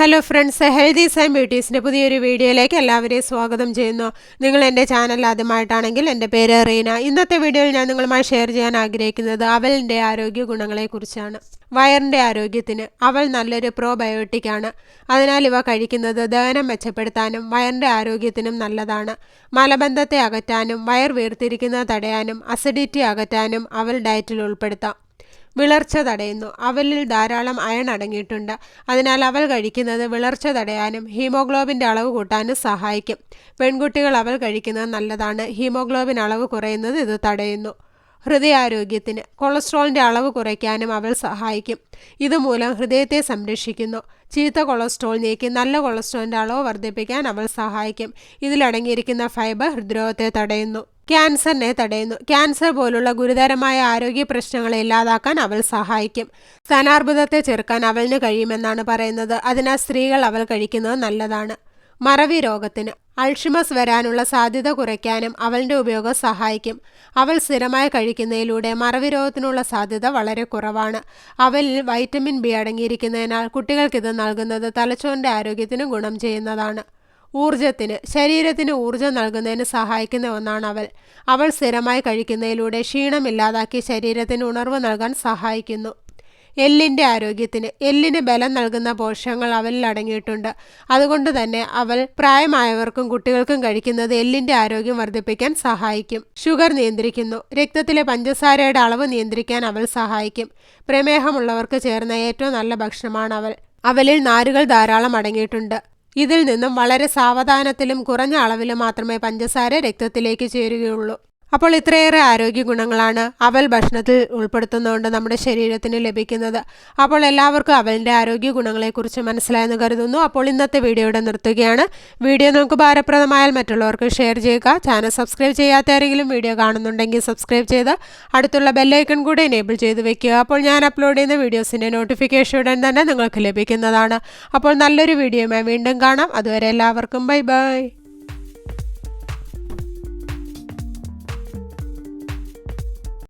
Hello friends healthies and ബ്യൂട്ടീസിന്റെ പുതിയൊരു വീഡിയോയിലേക്ക് എല്ലാവരെയും സ്വാഗതം ചെയ്യുന്നു. നിങ്ങൾ എന്റെ ചാനൽ ആദ്യമായിട്ടാണെങ്കിൽ എന്റെ പേര് റീന. ഇന്നത്തെ വീഡിയോയിൽ ഞാൻ നിങ്ങളുമായി ഷെയർ ചെയ്യാൻ ആഗ്രഹിക്കുന്നത് അവലിന്റെ ആരോഗ്യ ഗുണങ്ങളെക്കുറിച്ചാണ് വയറിന്റെ ആരോഗ്യത്തിന് അവൽ നല്ലൊരു പ്രോബയോട്ടിക് ആണ്. അതിനാൽ ഇവ കഴിക്കുന്നത് ദഹനം മെച്ചപ്പെടുത്താനും വയറിന്റെ ആരോഗ്യത്തിനും നല്ലതാണ്. മലബന്ധത്തെ അകറ്റാനും വയർ വീർത്തിരിക്കുന്നത് തടയാനും അസിഡിറ്റി അകറ്റാനും അവൽ ഡയറ്റിൽ ഉൾപ്പെടുത്താം. വിളർച്ച തടയുന്നു. അവലിൽ ധാരാളം അയൺ അടങ്ങിയിട്ടുണ്ട്. അതിനാൽ അവൽ കഴിക്കുന്നത് വിളർച്ച തടയാനും ഹീമോഗ്ലോബിന്റെ അളവ് കൂട്ടാനും സഹായിക്കും. പെൺകുട്ടികൾ അവൽ കഴിക്കുന്നത് നല്ലതാണ്. ഹീമോഗ്ലോബിൻ അളവ് കുറയുന്നത് ഇത് തടയുന്നു. ഹൃദയാരോഗ്യത്തിന് കൊളസ്ട്രോളിന്റെ അളവ് കുറയ്ക്കാനും അവൾ സഹായിക്കും. ഇതുമൂലം ഹൃദയത്തെ സംരക്ഷിക്കുന്നു. ചീത്ത കൊളസ്ട്രോൾ നീക്കി നല്ല കൊളസ്ട്രോളിന്റെ അളവ് വർദ്ധിപ്പിക്കാൻ അവൾ സഹായിക്കും. ഇതിലടങ്ങിയിരിക്കുന്ന ഫൈബർ ഹൃദ്രോഗത്തെ തടയുന്നു. ക്യാൻസറിനെ തടയുന്നു. ക്യാൻസർ പോലുള്ള ഗുരുതരമായ ആരോഗ്യ പ്രശ്നങ്ങളെ ഇല്ലാതാക്കാൻ അവൾ സഹായിക്കും. സ്ഥാനാർബുദത്തെ ചെറുക്കാൻ അവളിന് കഴിയുമെന്നാണ് പറയുന്നത്. അതിനാൽ സ്ത്രീകൾ അവൾ കഴിക്കുന്നത് നല്ലതാണ്. മറവി രോഗത്തിന്. അൾഷിമസ് വരാനുള്ള സാധ്യത കുറയ്ക്കാനും അവളുടെ ഉപയോഗം സഹായിക്കും. അവൾ സ്ഥിരമായി കഴിക്കുന്നതിലൂടെ മറവി രോഗത്തിനുള്ള സാധ്യത വളരെ കുറവാണ്. അവലിൽ വൈറ്റമിൻ ബി അടങ്ങിയിരിക്കുന്നതിനാൽ കുട്ടികൾക്കിത് നൽകുന്നത് തലച്ചോറിന്റെ ആരോഗ്യത്തിന് ഗുണം ചെയ്യുന്നതാണ്. ഊർജത്തിന് ശരീരത്തിന് ഊർജം നൽകുന്നതിന് സഹായിക്കുന്ന ഒന്നാണ് അവൾ അവൾ സ്ഥിരമായി കഴിക്കുന്നതിലൂടെ ക്ഷീണമില്ലാതാക്കി ശരീരത്തിന് ഉണർവ് നൽകാൻ സഹായിക്കുന്നു. എല്ലിന്റെ ആരോഗ്യത്തിന് എല്ലിന് ബലം നൽകുന്ന പോഷകങ്ങൾ അവലിൽ അടങ്ങിയിട്ടുണ്ട്. അതുകൊണ്ട് തന്നെ അവൾ പ്രായമായവർക്കും കുട്ടികൾക്കും കഴിക്കുന്നത് എല്ലിന്റെ ആരോഗ്യം വർദ്ധിപ്പിക്കാൻ സഹായിക്കും. ഷുഗർ നിയന്ത്രിക്കുന്നു. രക്തത്തിലെ പഞ്ചസാരയുടെ അളവ് നിയന്ത്രിക്കാൻ അവൾ സഹായിക്കും. പ്രമേഹമുള്ളവർക്ക് ചേർന്ന ഏറ്റവും നല്ല ഭക്ഷണമാണ് അവൾ അവലിൽ നാരുകൾ ധാരാളം അടങ്ങിയിട്ടുണ്ട്. ഇതിൽ നിന്നും വളരെ സാവധാനത്തിലും കുറഞ്ഞ അളവിലും മാത്രമേ പഞ്ചസാര രക്തത്തിലേക്ക് ചേരുകയുള്ളൂ. അപ്പോൾ ഇത്രയേറെ ആരോഗ്യ ഗുണങ്ങളാണ് അവൽ ഭക്ഷണത്തിൽ ഉൾപ്പെടുത്തുന്നതുകൊണ്ട് നമ്മുടെ ശരീരത്തിന് ലഭിക്കുന്നത്. അപ്പോൾ എല്ലാവർക്കും അവലിന്റെ ആരോഗ്യ ഗുണങ്ങളെക്കുറിച്ച് മനസ്സിലായെന്ന് കരുതുന്നു. അപ്പോൾ ഇന്നത്തെ വീഡിയോയുടെ നിർത്തുകയാണ്. വീഡിയോ നമുക്ക് ഭാരപ്രദമായാൽ മറ്റുള്ളവർക്ക് ഷെയർ ചെയ്യുക. ചാനൽ സബ്സ്ക്രൈബ് ചെയ്യാത്ത ആരെങ്കിലും വീഡിയോ കാണുന്നുണ്ടെങ്കിൽ സബ്സ്ക്രൈബ് ചെയ്ത് അടുത്തുള്ള ബെല്ലൈക്കൺ കൂടെ എനേബിൾ ചെയ്ത് വെക്കുക. അപ്പോൾ ഞാൻ അപ്ലോഡ് ചെയ്യുന്ന വീഡിയോസിന്റെ നോട്ടിഫിക്കേഷൻ ഉടൻ തന്നെ നിങ്ങൾക്ക് ലഭിക്കുന്നതാണ്. അപ്പോൾ നല്ലൊരു വീഡിയോയുമായി വീണ്ടും കാണാം. അതുവരെ എല്ലാവർക്കും ബൈ ബൈ